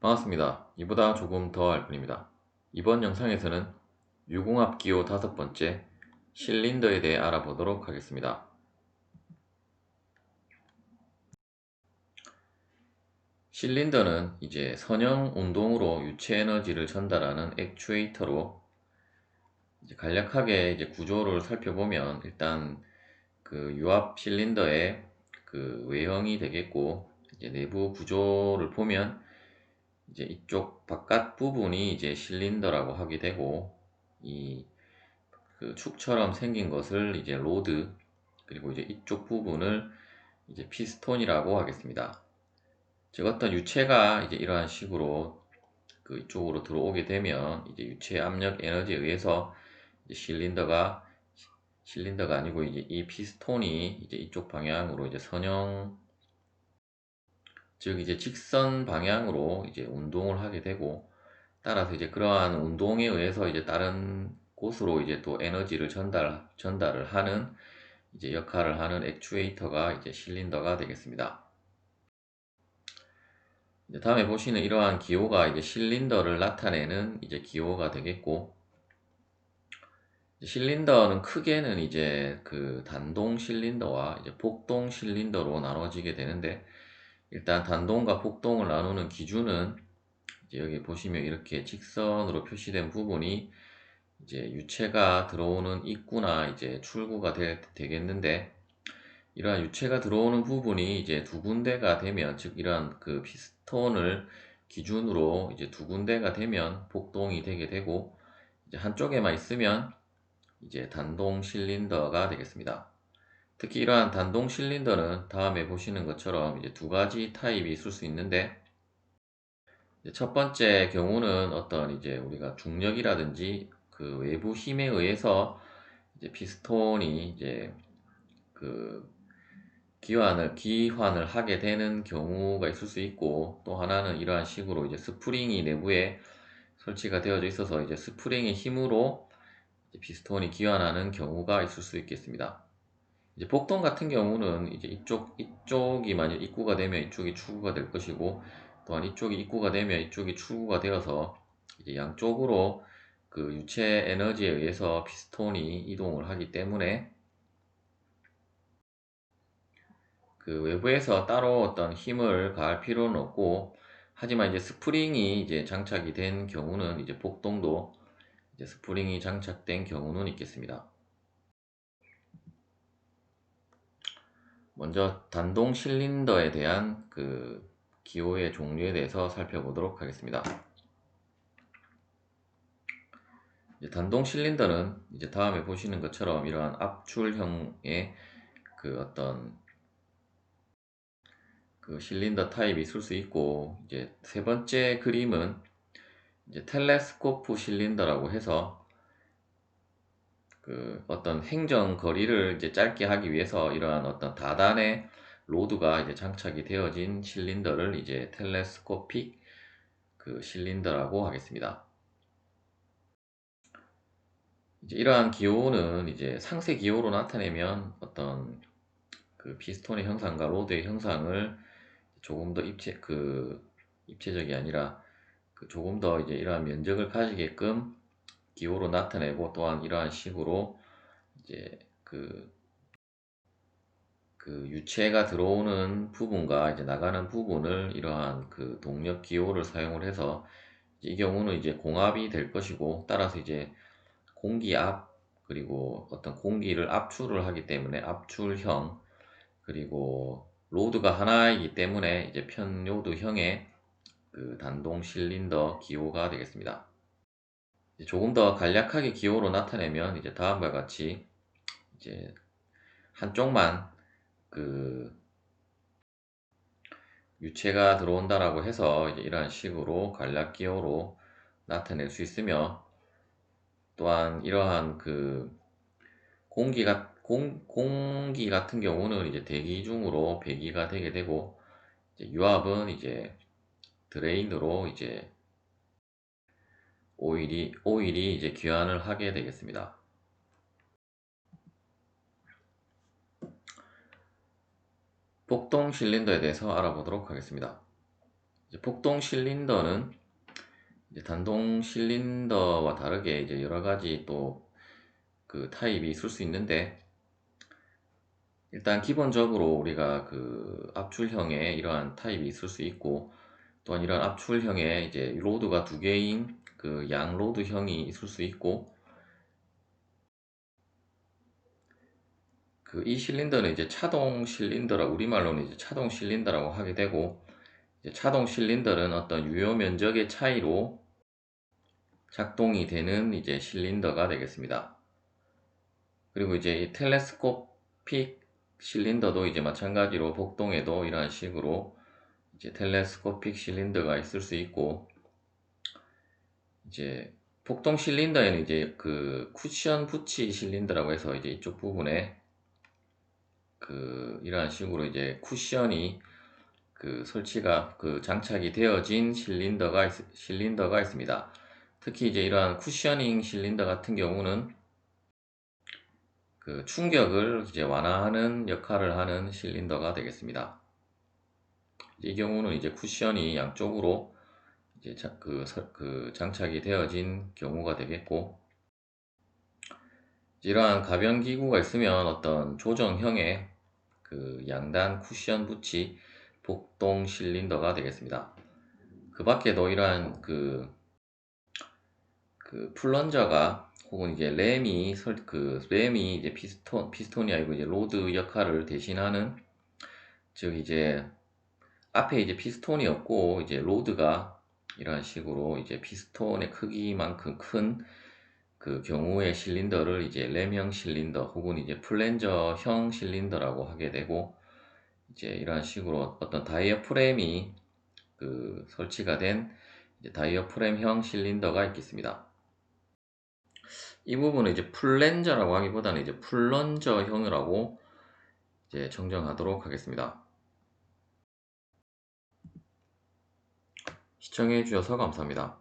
반갑습니다. 이보다 조금 더 할 뿐입니다. 이번 영상에서는 유공합 기호 다섯 번째 실린더에 대해 알아보도록 하겠습니다. 실린더는 이제 선형 운동으로 유체 에너지를 전달하는 액추에이터로 이제 간략하게 이제 구조를 살펴보면 일단 그 유압 실린더의 그 외형이 되겠고 이제 내부 구조를 보면 이제 이쪽 바깥 부분이 이제 실린더라고 하게 되고 이 그 축처럼 생긴 것을 이제 로드 그리고 이제 이쪽 부분을 이제 피스톤이라고 하겠습니다. 즉 어떤 유체가 이제 이러한 식으로 그 이쪽으로 들어오게 되면 이제 유체 압력 에너지에 의해서 실린더가 실린더가 아니고 이제 이 피스톤이 이제 이쪽 방향으로 이제 선형 즉 이제 직선 방향으로 이제 운동을 하게 되고 따라서 이제 그러한 운동에 의해서 이제 다른 곳으로 이제 또 에너지를 전달 전달을 하는 이제 역할을 하는 액추에이터가 이제 실린더가 되겠습니다. 이제 다음에 보시는 이러한 기호가 이제 실린더를 나타내는 이제 기호가 되겠고 실린더는 크게는 이제 그 단동 실린더와 이제 복동 실린더로 나눠지게 되는데 일단 단동과 복동을 나누는 기준은 여기 보시면 이렇게 직선으로 표시된 부분이 이제 유체가 들어오는 입구나 이제 출구가 되, 겠는데 이러한 유체가 들어오는 부분이 이제 두 군데가 되면 즉 이러한 그 피스톤을 기준으로 이제 두 군데가 되면 복동이 되게 되고 이제 한쪽에만 있으면 이제 단동 실린더가 되겠습니다. 특히 이러한 단동 실린더는 다음에 보시는 것처럼 이제 두 가지 타입이 있을 수 있는데 첫 번째 경우는 어떤 이제 우리가 중력이라든지 그 외부 힘에 의해서 이제 피스톤이 이제 그 기환을 기환을 하게 되는 경우가 있을 수 있고 또 하나는 이러한 식으로 이제 스프링이 내부에 설치가 되어져 있어서 이제 스프링의 힘으로 피스톤이 기환하는 경우가 있을 수 있겠습니다. 이제 복동 같은 경우는 이제 이쪽 이쪽이 만약 입구가 되면 이쪽이 출구가 될 것이고 또한 이쪽이 입구가 되면 이쪽이 출구가 되어서 이제 양쪽으로 그 유체 에너지에 의해서 피스톤이 이동을 하기 때문에 그 외부에서 따로 어떤 힘을 가할 필요는 없고 하지만 이제 스프링이 이제 장착이 된 경우는 이제 복동도 이제 스프링이 장착된 경우는 있겠습니다. 먼저 단동 실린더에 대한 그 기호의 종류에 대해서 살펴보도록 하겠습니다. 단동 실린더는 이제 다음에 보시는 것처럼 이러한 압출형의 그 어떤 그 실린더 타입이 있을 수 있고 이제 세 번째 그림은 이제 텔레스코프 실린더라고 해서 그 어떤 행정 거리를 이제 짧게 하기 위해서 이러한 어떤 다단의 로드가 이제 장착이 되어진 실린더를 이제 텔레스코픽 그 실린더라고 하겠습니다. 이제 이러한 기호는 이제 상세 기호로 나타내면 어떤 그 피스톤의 형상과 로드의 형상을 조금 더 입체 그 입체적이 아니라 그 조금 더 이제 이러한 면적을 가지게끔 기호로 나타내고 또한 이러한 식으로 이제 그, 그 유체가 들어오는 부분과 이제 나가는 부분을 이러한 그 동력 기호를 사용을 해서 이 경우는 이제 공압이 될 것이고 따라서 이제 공기 압 그리고 어떤 공기를 압출을 하기 때문에 압출형 그리고 로드가 하나이기 때문에 이제 편로드형의 그 단동 실린더 기호가 되겠습니다. 조금 더 간략하게 기호로 나타내면 이제 다음과 같이 이제 한쪽만 그 유체가 들어온다라고 해서 이제 이런 식으로 간략 기호로 나타낼 수 있으며 또한 이러한 그 공기가 공, 공기 같은 경우는 이제 대기 중으로 배기가 되게 되고 이제 유압은 이제 드레인으로 이제 오일이, 오일이 이제 귀환을 하게 되겠습니다. 복동 실린더에 대해서 알아보도록 하겠습니다. 폭동 실린더는 단동 실린더와 다르게 이제 여러 가지 또 그 타입이 있을 수 있는데 일단 기본적으로 우리가 그 압출형의 이러한 타입이 있을 수 있고 또한 이런 압출형의 이제 로드가 두 개인 그 양 로드형이 있을 수 있고 그 이 실린더는 이제 차동 실린더라 우리말로는 이제 차동 실린더라고 하게 되고 차동 실린더는 어떤 유효 면적의 차이로 작동이 되는 이제 실린더가 되겠습니다. 그리고 이제 이 텔레스코픽 실린더도 이제 마찬가지로 복동에도 이러한 식으로 이제 텔레스코픽 실린더가 있을 수 있고 이제 폭동 실린더에는 이제 그 쿠션 붙이 실린더라고 해서 이제 이쪽 부분에 그 이러한 식으로 이제 쿠션이 그 설치가 그 장착이 되어진 실린더가 있, 실린더가 있습니다. 특히 이제 이러한 쿠셔닝 실린더 같은 경우는 그 충격을 이제 완화하는 역할을 하는 실린더가 되겠습니다. 이 경우는 이제 쿠션이 양쪽으로 이제 자, 그, 그 장착이 되어진 경우가 되겠고 이러한 가변 기구가 있으면 어떤 조정형의 그 양단 쿠션 붙이 복동 실린더가 되겠습니다. 그 밖에도 이러한 그, 그 플런저가 혹은 이제 램이 설, 그 램이 이제 피스톤 피스톤이 아니고 이제 로드 역할을 대신하는 즉 이제 앞에 이제 피스톤이 없고 이제 로드가 이런 식으로 이제 피스톤의 크기만큼 큰 그 경우의 실린더를 이제 램형 실린더 혹은 이제 플랜저형 실린더라고 하게 되고 이제 이런 식으로 어떤 다이어프램이 그 설치가 된 다이어프램형 실린더가 있겠습니다. 이 부분은 이제 플랜저라고 하기보다는 이제 플런저형이라고 이제 정정하도록 하겠습니다. 시청해 주셔서 감사합니다.